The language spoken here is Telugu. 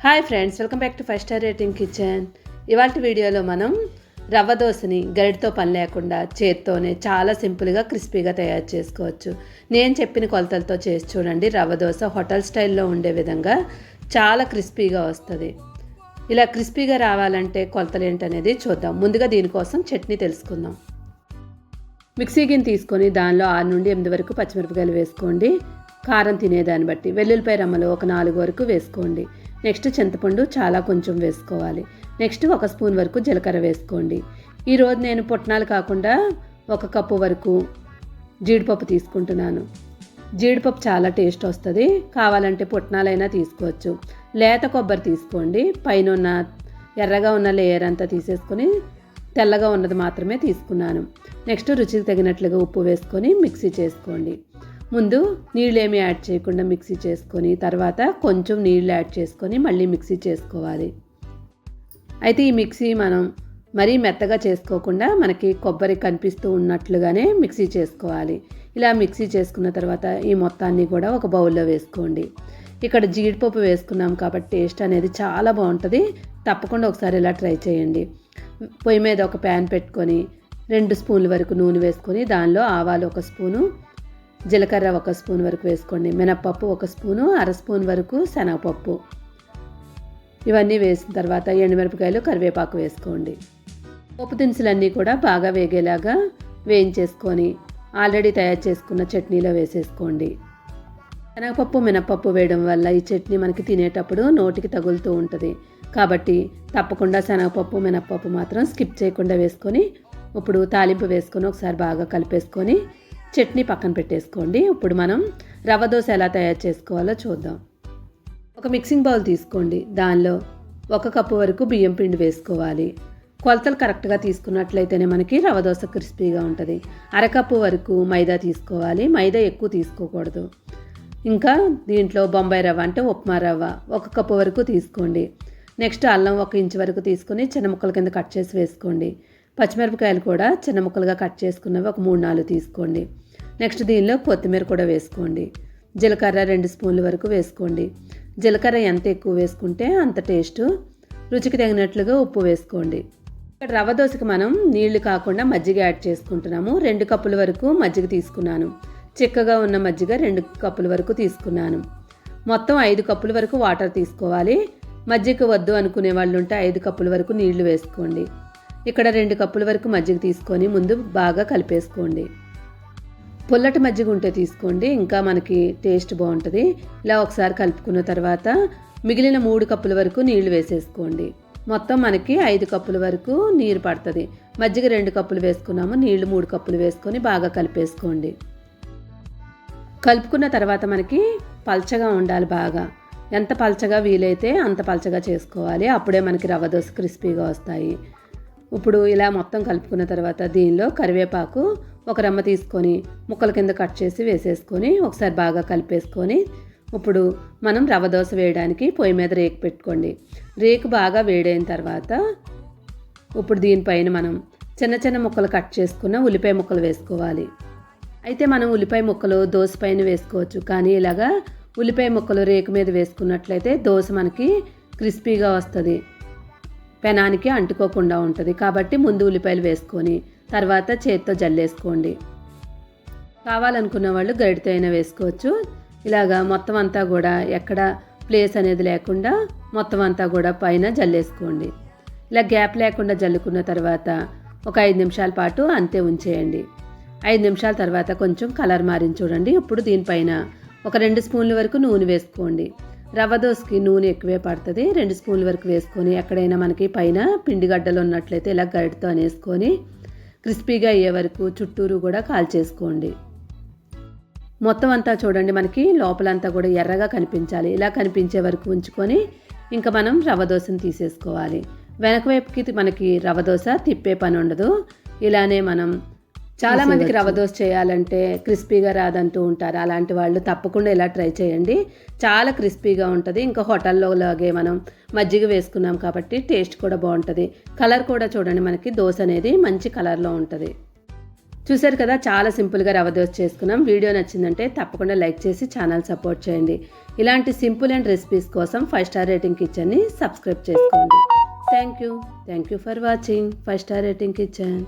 Hi friends welcome back to five star rating kitchen. ఇవాళ వీడియోలో మనం రవ్వ దోశని గరిటతో పని లేకుండా చేత్తోనే చాలా సింపుల్గా క్రిస్పీగా తయారు చేసుకోవచ్చు. నేను చెప్పిన కొలతలతో చేసి చూడండి. రవ్వ దోశ హోటల్ స్టైల్లో ఉండే విధంగా చాలా క్రిస్పీగా వస్తుంది. ఇలా క్రిస్పీగా రావాలంటే కొలతలు ఏంటనేది చూద్దాం. ముందుగా దీనికోసం చట్నీ తెలుసుకుందాం. మిక్సీ గిన్నె తీసుకొని దానిలో ఆరు నుండి ఎనిమిది వరకు పచ్చిమిరపకాయలు వేసుకోండి. కారం తినేదాన్ని బట్టి వెల్లుల్లిపాయ రమ్మలు ఒక నాలుగు వరకు వేసుకోండి. నెక్స్ట్ చింతపండు చాలా కొంచెం వేసుకోవాలి. నెక్స్ట్ ఒక స్పూన్ వరకు జీలకర్ర వేసుకోండి. ఈరోజు నేను పుట్నాలు కాకుండా ఒక కప్పు వరకు జీడిపప్పు తీసుకుంటున్నాను. జీడిపప్పు చాలా టేస్ట్ వస్తుంది. కావాలంటే పుట్నాలైనా తీసుకోవచ్చు. లేత కొబ్బరి తీసుకోండి. పైన ఉన్న ఎర్రగా ఉన్న లేయర్ అంతా తీసేసుకొని తెల్లగా ఉన్నది మాత్రమే తీసుకున్నాను. నెక్స్ట్ రుచికి తగినట్లుగా ఉప్పు వేసుకొని మిక్సీ చేసుకోండి. ముందు నీళ్ళు ఏమి యాడ్ చేయకుండా మిక్సీ చేసుకొని తర్వాత కొంచెం నీళ్ళు యాడ్ చేసుకొని మళ్ళీ మిక్సీ చేసుకోవాలి. అయితే ఈ మిక్సీ మనం మరీ మెత్తగా చేసుకోకుండా మనకి కొబ్బరి కనిపిస్తూ ఉన్నట్లుగానే మిక్సీ చేసుకోవాలి. ఇలా మిక్సీ చేసుకున్న తర్వాత ఈ మొత్తాన్ని కూడా ఒక బౌల్లో వేసుకోండి. ఇక్కడ జీడిపప్పు వేసుకున్నాం కాబట్టి టేస్ట్ అనేది చాలా బాగుంటుంది. తప్పకుండా ఒకసారి ఇలా ట్రై చేయండి. పొయ్యి మీద ఒక ప్యాన్ పెట్టుకొని రెండు స్పూన్ల వరకు నూనె వేసుకొని దానిలో ఆవాలు ఒక స్పూను జీలకర్ర ఒక స్పూన్ వరకు వేసుకోండి మినప్పప్పు ఒక స్పూను అర స్పూన్ వరకు శనగపప్పు. ఇవన్నీ వేసిన తర్వాత ఎండుమిరపకాయలు కరివేపాకు వేసుకోండి. పప్పు దినుసులన్నీ కూడా బాగా వేగేలాగా వేయించేసుకొని ఆల్రెడీ తయారు చేసుకున్న చట్నీలో వేసేసుకోండి. శనగపప్పు మినపప్పు వేయడం వల్ల ఈ చట్నీ మనకి తినేటప్పుడు నోటికి తగులుతూ ఉంటుంది. కాబట్టి తప్పకుండా శనగపప్పు మినపప్పు మాత్రం స్కిప్ చేయకుండా వేసుకొని ఇప్పుడు తాలింపు వేసుకొని ఒకసారి బాగా కలిపేసుకొని చట్నీ పక్కన పెట్టేసుకోండి. ఇప్పుడు మనం రవ్వ దోశ ఎలా తయారు చేసుకోవాలో చూద్దాం. ఒక మిక్సింగ్ బౌల్ తీసుకోండి. దానిలో ఒక కప్పు వరకు బియ్యం పిండి వేసుకోవాలి. కొలతలు కరెక్ట్గా తీసుకున్నట్లయితేనే మనకి రవ దోశ క్రిస్పీగా ఉంటుంది. అరకప్పు వరకు మైదా తీసుకోవాలి. మైదా ఎక్కువ తీసుకోకూడదు. ఇంకా దీంట్లో బొంబాయి రవ్వ అంటే ఉప్మా రవ్వ ఒక కప్పు వరకు తీసుకోండి. నెక్స్ట్ అల్లం ఒక ఇంచు వరకు తీసుకొని చిన్న ముక్కల కింద కట్ చేసి వేసుకోండి. పచ్చిమిరపకాయలు కూడా చిన్న ముక్కలుగా కట్ చేసుకున్నవి ఒక మూడు నాలుగు తీసుకోండి. నెక్స్ట్ దీనిలో కొత్తిమీర కూడా వేసుకోండి. జీలకర్ర రెండు స్పూన్ల వరకు వేసుకోండి. జీలకర్ర ఎంత ఎక్కువ వేసుకుంటే అంత టేస్ట్. రుచికి తగినట్లుగా ఉప్పు వేసుకోండి. ఇక్కడ రవ్వ దోశకి మనం నీళ్ళు కాకుండా మజ్జిగ యాడ్ చేసుకుంటున్నాము. రెండు కప్పుల వరకు మజ్జిగ తీసుకున్నాను. చిక్కగా ఉన్న మజ్జిగ రెండు కప్పుల వరకు తీసుకున్నాను. మొత్తం ఐదు కప్పుల వరకు వాటర్ తీసుకోవాలి. మజ్జిగ వద్దు అనుకునే వాళ్ళు ఉంటే ఐదు కప్పుల వరకు నీళ్ళు వేసుకోండి. ఇక్కడ రెండు కప్పుల వరకు మజ్జిగ తీసుకొని ముందు బాగా కలిపేసుకోండి. పుల్లటి మజ్జిగ ఉంటే తీసుకోండి ఇంకా మనకి టేస్ట్ బాగుంటుంది. ఇలా ఒకసారి కలుపుకున్న తర్వాత మిగిలిన మూడు కప్పుల వరకు నీళ్ళు వేసేసుకోండి. మొత్తం మనకి ఐదు కప్పుల వరకు నీరు పడుతుంది. మజ్జిగ రెండు కప్పులు వేసుకున్నాము నీళ్ళు మూడు కప్పులు వేసుకొని బాగా కలిపేసుకోండి. కలుపుకున్న తర్వాత మనకి పల్చగా ఉండాలి బాగా. ఎంత పల్చగా వీలైతే అంత పల్చగా చేసుకోవాలి. అప్పుడే మనకి రవ్వ దోశ క్రిస్పీగా వస్తాయి. ఇప్పుడు ఇలా మొత్తం కలుపుకున్న తర్వాత దీనిలో కరివేపాకు ఒక రమ్మ తీసుకొని ముక్కల కింద కట్ చేసి వేసేసుకొని ఒకసారి బాగా కలిపేసుకొని ఇప్పుడు మనం రవ్వ దోశ వేయడానికి పొయ్యి మీద రేకు పెట్టుకోండి. రేకు బాగా వేడైన తర్వాత ఇప్పుడు దీనిపైన మనం చిన్న చిన్న ముక్కలు కట్ చేసుకున్న ఉల్లిపాయ ముక్కలు వేసుకోవాలి. అయితే మనం ఉల్లిపాయ ముక్కలు దోశ పైన వేసుకోవచ్చు. కానీ ఇలాగా ఉల్లిపాయ ముక్కలు రేకు మీద వేసుకున్నట్లయితే దోశ మనకి క్రిస్పీగా వస్తుంది. పెనానికి అంటుకోకుండా ఉంటుంది. కాబట్టి ముందు ఉల్లిపాయలు వేసుకొని తర్వాత చేతితో జల్లేసుకోండి. కావాలనుకున్న వాళ్ళు గరిటితో అయినా వేసుకోవచ్చు. ఇలాగా మొత్తం అంతా కూడా ఎక్కడ ప్లేస్ అనేది లేకుండా మొత్తం అంతా కూడా పైన జల్లేసుకోండి. ఇలా గ్యాప్ లేకుండా జల్లుకున్న తర్వాత ఒక ఐదు నిమిషాల పాటు అంతే ఉంచేయండి. ఐదు నిమిషాల తర్వాత కొంచెం కలర్ మారింది చూడండి. ఇప్పుడు దీనిపైన ఒక రెండు స్పూన్ల వరకు నూనె వేసుకోండి. రవ్వ దోశకి నూనె ఎక్కువే పడుతుంది. రెండు స్పూన్ల వరకు వేసుకొని ఎక్కడైనా మనకి పైన పిండి గడ్డలు ఉన్నట్లయితే ఇలా గరిటతో అనేసుకొని క్రిస్పీగా అయ్యే వరకు చుట్టూరు కూడా కాల్చేసుకోండి. మొత్తం అంతా చూడండి మనకి లోపలంతా కూడా ఎర్రగా కనిపించాలి. ఇలా కనిపించే వరకు ఉంచుకొని ఇంకా మనం రవ్వ దోశను తీసేసుకోవాలి. వెనక వైపుకి మనకి రవ్వ దోశ తిప్పే పని ఉండదు. ఇలానే మనం చాలా మందికి రవ్వ దోశ చేయాలంటే క్రిస్పీగా రాదంటూ ఉంటారు. అలాంటి వాళ్ళు తప్పకుండా ఇలా ట్రై చేయండి. చాలా క్రిస్పీగా ఉంటుంది. ఇంకా హోటల్లో లాగే మనం మజ్జిగ వేసుకున్నాం కాబట్టి టేస్ట్ కూడా బాగుంటుంది. కలర్ కూడా చూడండి మనకి. దోశ అనేది మంచి కలర్లో ఉంటుంది. చూసారు కదా? చాలా సింపుల్గా రవ్వ దోశ చేసుకున్నాం. వీడియో నచ్చిందంటే తప్పకుండా లైక్ చేసి ఛానల్ సపోర్ట్ చేయండి. ఇలాంటి సింపుల్ అండ్ రెసిపీస్ కోసం ఫైవ్ స్టార్ రేటింగ్ కిచెన్ని సబ్స్క్రైబ్ చేసుకోండి. Thank you thank you for watching five star rating kitchen